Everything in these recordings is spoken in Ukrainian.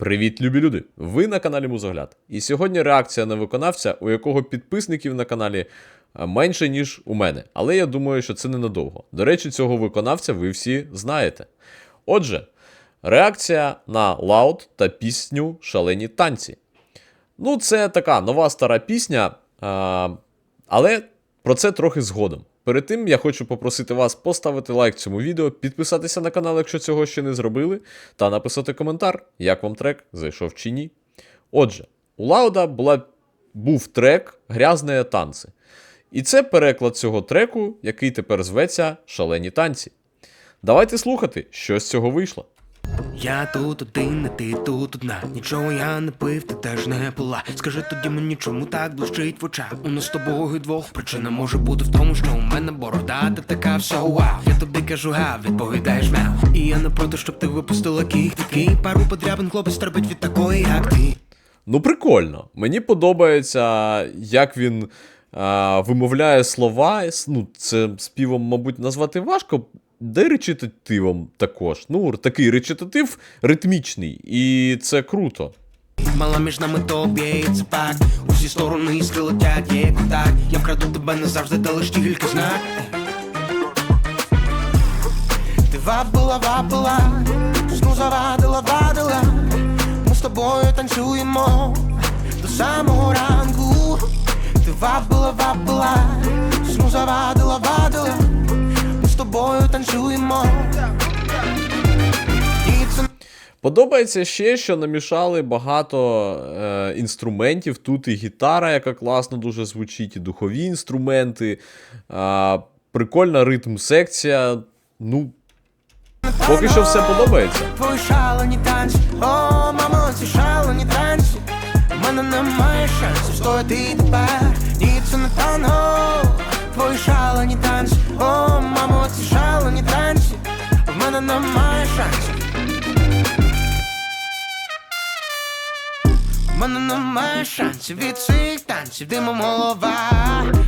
Привіт, любі люди! Ви на каналі Музогляд. І сьогодні реакція на виконавця, у якого підписників на каналі е, менше, ніж у мене. Але я думаю, що це ненадовго. До речі, цього виконавця ви всі знаєте. Отже, реакція на Loud та пісню Шалені танці. Ну, це така нова стара пісня, але про це трохи згодом. Перед тим я хочу попросити вас поставити лайк цьому відео, підписатися на канал, якщо цього ще не зробили, та написати коментар, як вам трек зайшов чи ні. Отже, у Лауда була, був трек Грязне танці. І це переклад цього треку, який тепер зветься Шалені танці. Давайте слухати, що з цього вийшло. Я тут один, а ти тут одна. Нічого я не пив, ти теж не пила. Скажи тоді мені, чому так блищить в очах? У нас з тобою двох причина може бути в тому, що у мене борода, ти така вся вау. Я тобі кажу гав, відповідаєш мяу. І я не проти, щоб ти випустила кіх такий. Пару подрябин хлопець терпить від такої, як ти. Ну, прикольно. Мені подобається, як він вимовляє слова. Ну, це співом, мабуть, назвати важко. Де речитативом також. Ну, такий речитатив ритмічний, і це круто. Мала між нами то б'ється факт. У всі сторони іскри летять, є контакт. Я вкраду тебе назавжди, та лиш тільки знак. Ти вабила, вабила, сну завадила, вадила. Ми з тобою танцюємо до самого ранку. Ти вабила, вабила, сну завадила, вадила. Це Подобається ще, що намішали багато е, інструментів. Тут і гітара, яка класно дуже звучить, і духові інструменти. Е, прикольна ритм секція. Ну, поки що все подобається. Твої шалені танці, о, мамо, ці шалені танці. У мене немає шансів стояти тепер. Ні, це не танго. Твої шалені танці, о, немає шансів. Мене немає шансів від цих танців, димом голова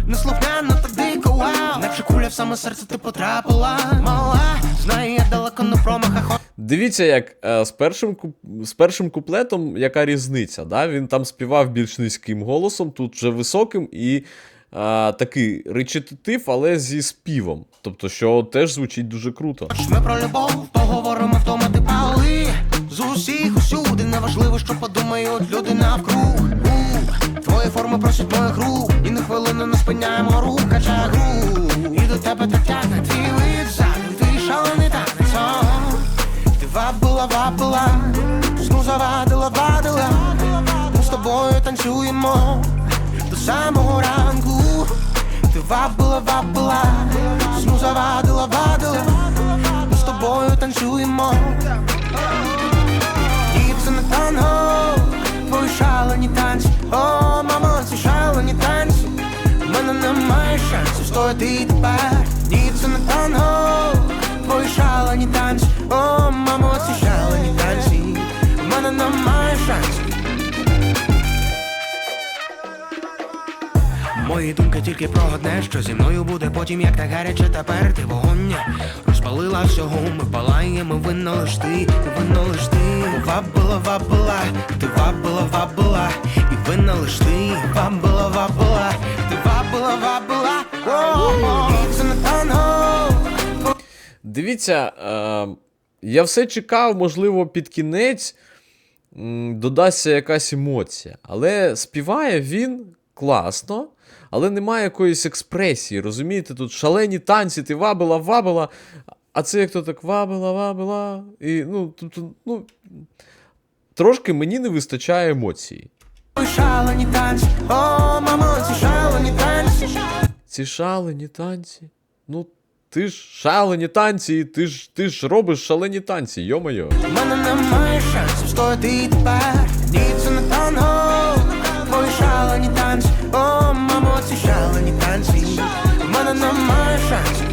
Неслухняно та дико вау Наче куля в саме серце ти потрапила Мала, знаю, я далеко не промахах Дивіться, як е, з, першим, з першим куплетом яка різниця. Да? Він там співав більш низьким голосом, тут вже високим і е, такий речитатив, але зі співом. Тобто, що теж звучить дуже круто. Ми про любов поговоримо в автомати пали З усіх усюди неважливо, що подумають люди навкруг У, Твої форми просять моїх рук І на хвилину не спиняємо рух, кача гру І до тебе так тягне твій вид ззаду Ти шалений танець. Ти вабила, вабила Сну завадила, вадила Ми з тобою танцюємо самого ранку Ти вабила, вабила Сну завадила, вадила. Ми з тобою танцюємо. І це не танго Твої шалені танці. О, мама, ці шалені танці. В мене немає шансів стояти Мої думки тільки про одне, що зі мною буде потім, як так гаряче тепер ти вогоння. Розпалила всього, ми палаємо, винно лиш ти, винно лиш ти. Вабила, вабила, ти вабила, вабила І винно лиш ти, вабила, вабила, ти вабила, вабила. Дивіться, е, я все чекав, можливо, під кінець додасться якась емоція. Але співає він класно, але немає якоїсь експресії. Розумієте, тут шалені танці, ти вабила, вабила, а це як то так вабила, вабила. І, ну, тобто, ну, трошки мені не вистачає емоцій. Шалені танці, о, мамо, ці шалені танці Ці шалені танці. Ну, ти ж шалені танці, ти ж, ти ж робиш шалені танці, йо-моє. Мене немає шансів стояти тепер Ні, це не танго шалені танці О, мамо, ці шалені танці У мене немає шансів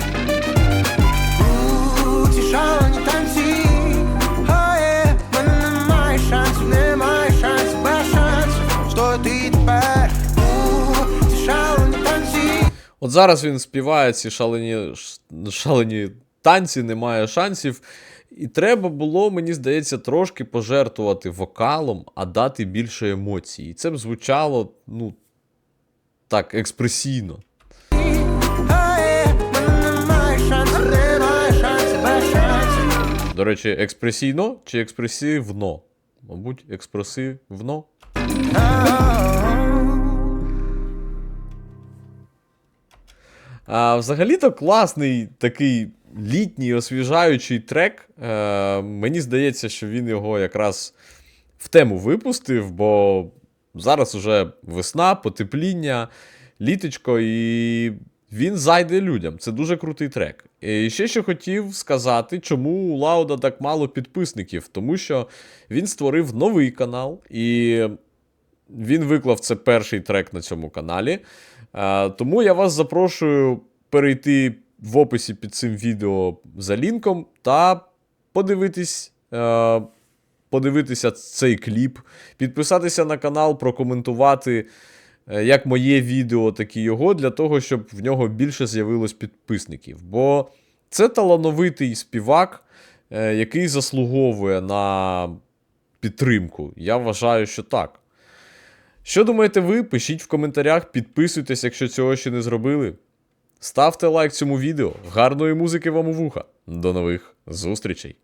Ці шалені танці О, в мене немає шансів Немає шансів, без шансів Ці шалені танці От зараз він співає ці шалені, шалені танці, немає шансів. І треба було, мені здається, трошки пожертвувати вокалом, а дати більше емоцій. І це б звучало, ну, так, експресійно. До речі, експресійно чи експресивно? Мабуть, експресивно. А, взагалі-то класний такий літній освіжаючий трек. Е, мені здається, що він його якраз в тему випустив, бо зараз уже весна, потепління, літочко, і він зайде людям. Це дуже крутий трек. І ще що хотів сказати, чому у Лауда так мало підписників, тому що він створив новий канал, і він виклав це перший трек на цьому каналі. Е, Тому я вас запрошую перейти в описі під цим відео за лінком та подивитись. е, Подивитися цей кліп, підписатися на канал, прокоментувати е, як моє відео, так і його, для того, щоб в нього більше з'явилось підписників. Бо це талановитий співак, який заслуговує на підтримку. Я вважаю, що так. Що думаєте ви? Пишіть в коментарях, підписуйтесь, якщо цього ще не зробили. Ставте лайк цьому відео. Гарної музики вам у вуха. До нових зустрічей!